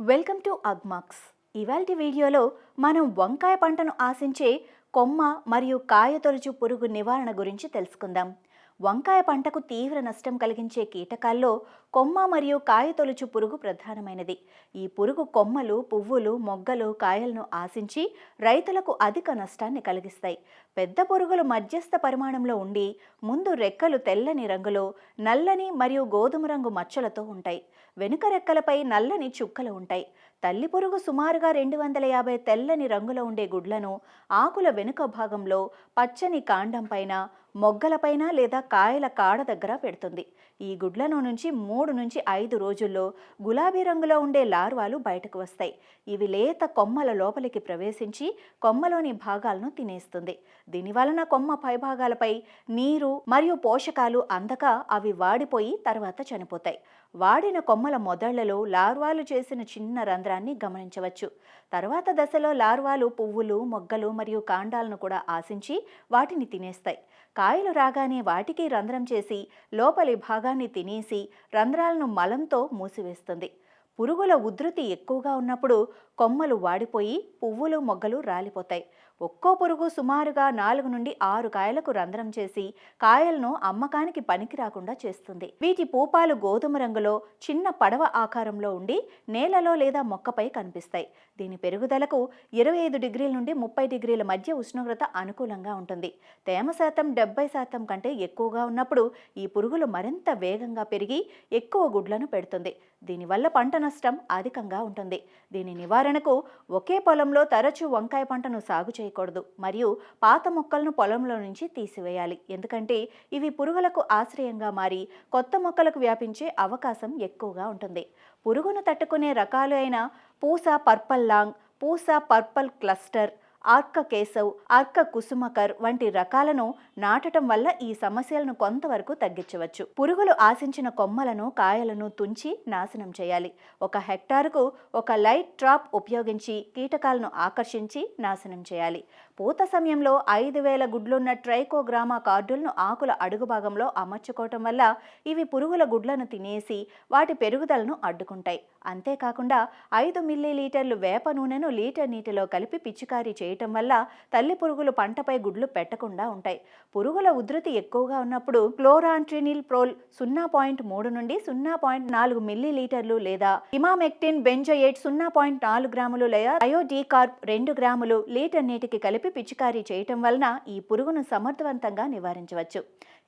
Welcome to Agmax. ఇవాల్టి వీడియోలో మనం వంకాయ పంటను ఆశించే కొమ్మ మరియు కాయ తొలచు పురుగు నివారణ గురించి తెలుసుకుందాం. వంకాయ పంటకు తీవ్ర నష్టం కలిగించే కీటకాల్లో కొమ్మ మరియు కాయ తొలుచు పురుగు ప్రధానమైనది. ఈ పురుగు కొమ్మలు పువ్వులు మొగ్గలు కాయలను ఆశించి రైతులకు అధిక నష్టాన్ని కలిగిస్తాయి. పెద్ద పురుగులు మధ్యస్థ పరిమాణంలో ఉండి ముందు రెక్కలు తెల్లని రంగులో నల్లని మరియు గోధుమ రంగు మచ్చలతో ఉంటాయి. వెనుక రెక్కలపై నల్లని చుక్కలు ఉంటాయి. తల్లి పురుగు సుమారుగా రెండు వందల యాభై తెల్లని రంగులో ఉండే గుడ్లను ఆకుల వెనుక భాగంలో పచ్చని కాండం పైన మొగ్గలపైన లేదా కాయల కాడ దగ్గర పెడుతుంది. ఈ గుడ్లను నుంచి మూడు నుంచి ఐదు రోజుల్లో గులాబీ రంగులో ఉండే లార్వాలు బయటకు వస్తాయి. ఇవి లేత కొమ్మల లోపలికి ప్రవేశించి కొమ్మలోని భాగాలను తినేస్తుంది. దీని వలన కొమ్మ పైభాగాలపై నీరు మరియు పోషకాలు అందక అవి వాడిపోయి తర్వాత చనిపోతాయి. వాడిన కొమ్మల మొదళ్ళలో లార్వాలు చేసిన చిన్న రంధ్రాన్ని గమనించవచ్చు. తర్వాత దశలో లార్వాలు పువ్వులు మొగ్గలు మరియు కాండాలను కూడా ఆశించి వాటిని తినేస్తాయి. కాయలు రాగానే వాటికి రంధ్రం చేసి లోపలి భాగాన్ని తినేసి రంధ్రాలను మలంతో మూసివేస్తుంది. పురుగుల ఉధృతి ఎక్కువగా ఉన్నప్పుడు కొమ్మలు వాడిపోయి పువ్వులు మొగ్గలు రాలిపోతాయి. ఒక్కో పురుగు సుమారుగా నాలుగు నుండి ఆరు కాయలకు రంధ్రం చేసి కాయలను అమ్మకానికి పనికి రాకుండా చేస్తుంది. వీటి పూపాలు గోధుమ రంగులో చిన్న పడవ ఆకారంలో ఉండి నేలలో లేదా మొక్కపై కనిపిస్తాయి. దీని పెరుగుదలకు ఇరవై ఐదు డిగ్రీల నుండి ముప్పై డిగ్రీల మధ్య ఉష్ణోగ్రత అనుకూలంగా ఉంటుంది. తేమ శాతం డెబ్బై శాతం కంటే ఎక్కువగా ఉన్నప్పుడు ఈ పురుగులు మరింత వేగంగా పెరిగి ఎక్కువ గుడ్లను పెడుతుంది. దీనివల్ల పంట నష్టం అధికంగా ఉంటుంది. దీని నివారణకు ఒకే పొలంలో తరచూ వంకాయ పంటను సాగు చేయకూడదు. మరియు పాత మొక్కలను పొలంలో నుంచి తీసివేయాలి. ఎందుకంటే ఇవి పురుగులకు ఆశ్రయంగా మారి కొత్త మొక్కలకు వ్యాపించే అవకాశం ఎక్కువగా ఉంటుంది. పురుగును తట్టుకునే రకాలు అయిన Pusa purple long Pusa purple cluster Arka Keshav Arka Kusumakar వంటి రకాలను నాటటం వల్ల ఈ సమస్యలను కొంతవరకు తగ్గించవచ్చు. పురుగులు ఆశించిన కొమ్మలను కాయలను తుంచి నాశనం చేయాలి. ఒక హెక్టార్కు ఒక లైట్ ట్రాప్ ఉపయోగించి కీటకాలను ఆకర్షించి నాశనం చేయాలి. పూత సమయంలో ఐదు వేల గుడ్లున్న ట్రైకోగ్రామా కార్డులను ఆకుల అడుగు భాగంలో అమర్చుకోవటం వల్ల ఇవి పురుగుల గుడ్లను తినేసి వాటి పెరుగుదలను అడ్డుకుంటాయి. అంతేకాకుండా ఐదు మిల్లీ లీటర్లు వేప నూనెను లీటర్ నీటిలో కలిపి పిచికారీ చేయటం వల్ల తల్లి పురుగులు పంటపై గుడ్లు పెట్టకుండా ఉంటాయి. పురుగుల ఉధృతి ఎక్కువగా ఉన్నప్పుడు క్లోరాంట్రినిల్ ప్రోల్ సున్నా పాయింట్ మూడు నుండి సున్నా పాయింట్ నాలుగు మిల్లీ లీటర్లు లేదా ఇమామెక్టిన్ బెంజోయేట్ సున్నా పాయింట్ నాలుగు గ్రాములు లేదా అయోడీకార్ప్ రెండు గ్రాములు లీటర్ నీటికి కలిపి పిచికారీ చేయటం వలన ఈ పురుగును సమర్థవంతంగా నివారించవచ్చు.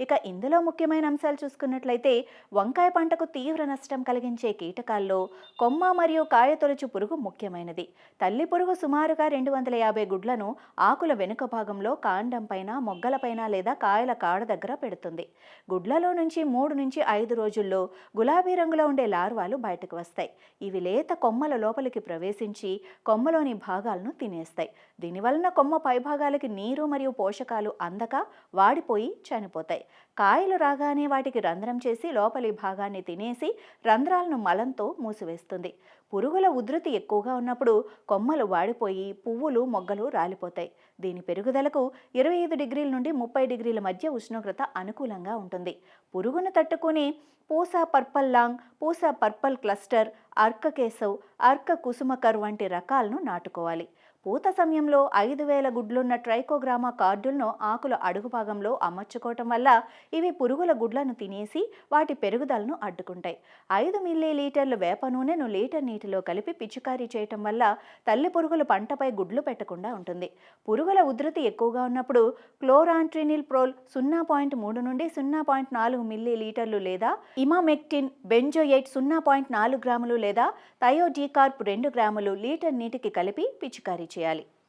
ఇక ఇందులో ముఖ్యమైన అంశాలు చూసుకున్నట్లయితే వంకాయ పంటకు తీవ్ర నష్టం కలిగించే కీటకాల్లో కొమ్మ మరియు కాయ తొలచు పురుగు ముఖ్యమైనది. తల్లి పురుగు సుమారుగా రెండు వందల యాభై గుడ్లను ఆకుల వెనుక భాగంలో కాండం పైన మొగ్గలపైన లేదా కాయల కాడ దగ్గర పెడుతుంది. గుడ్లలో నుంచి మూడు నుంచి ఐదు రోజుల్లో గులాబీ రంగులో ఉండే లార్వాలు బయటకు వస్తాయి. ఇవి లేత కొమ్మల లోపలికి ప్రవేశించి కొమ్మలోని భాగాలను తినేస్తాయి. దీనివలన కొమ్మ పైభాగాలకి నీరు మరియు పోషకాలు అందక వాడిపోయి చనిపోతాయి. కాయలు రాగానే వాటికి రంధ్రం చేసి లోపలి భాగాన్ని తినేసి రంధ్రాలను మలంతో మూసివేస్తుంది. పురుగుల ఉధృతి ఎక్కువగా ఉన్నప్పుడు కొమ్మలు వాడిపోయి పువ్వులు మొగ్గలు రాలిపోతాయి. దీని పెరుగుదలకు ఇరవై ఐదు డిగ్రీల నుండి ముప్పై డిగ్రీల మధ్య ఉష్ణోగ్రత అనుకూలంగా ఉంటుంది. పురుగును తట్టుకుని Pusa purple long Pusa purple cluster Arka Keshav Arka Kusumakar వంటి రకాలను నాటుకోవాలి. పూత సమయంలో ఐదు వేల గుడ్లున్న ట్రైకోగ్రామా కార్డులను ఆకుల అడుగు భాగంలో అమర్చుకోవటం వల్ల ఇవి పురుగుల గుడ్లను తినేసి వాటి పెరుగుదలను అడ్డుకుంటాయి. ఐదు మిల్లీ లీటర్లు వేప నూనెను లీటర్ నీటిలో కలిపి పిచికారీ చేయటం వల్ల తల్లి పురుగులు పంటపై గుడ్లు పెట్టకుండా ఉంటుంది. పురుగుల ఉధృతి ఎక్కువగా ఉన్నప్పుడు క్లోరాంట్రినిల్ ప్రోల్ సున్నా పాయింట్ మూడు నుండి సున్నా పాయింట్ నాలుగు మిల్లీ లీటర్లు లేదా ఇమామెక్టిన్ బెంజోయేట్ సున్నా పాయింట్ నాలుగు గ్రాములు లేదా థయోడీకార్ప్ రెండు గ్రాములు లీటర్ నీటికి కలిపి పిచికారీ చేయాలి.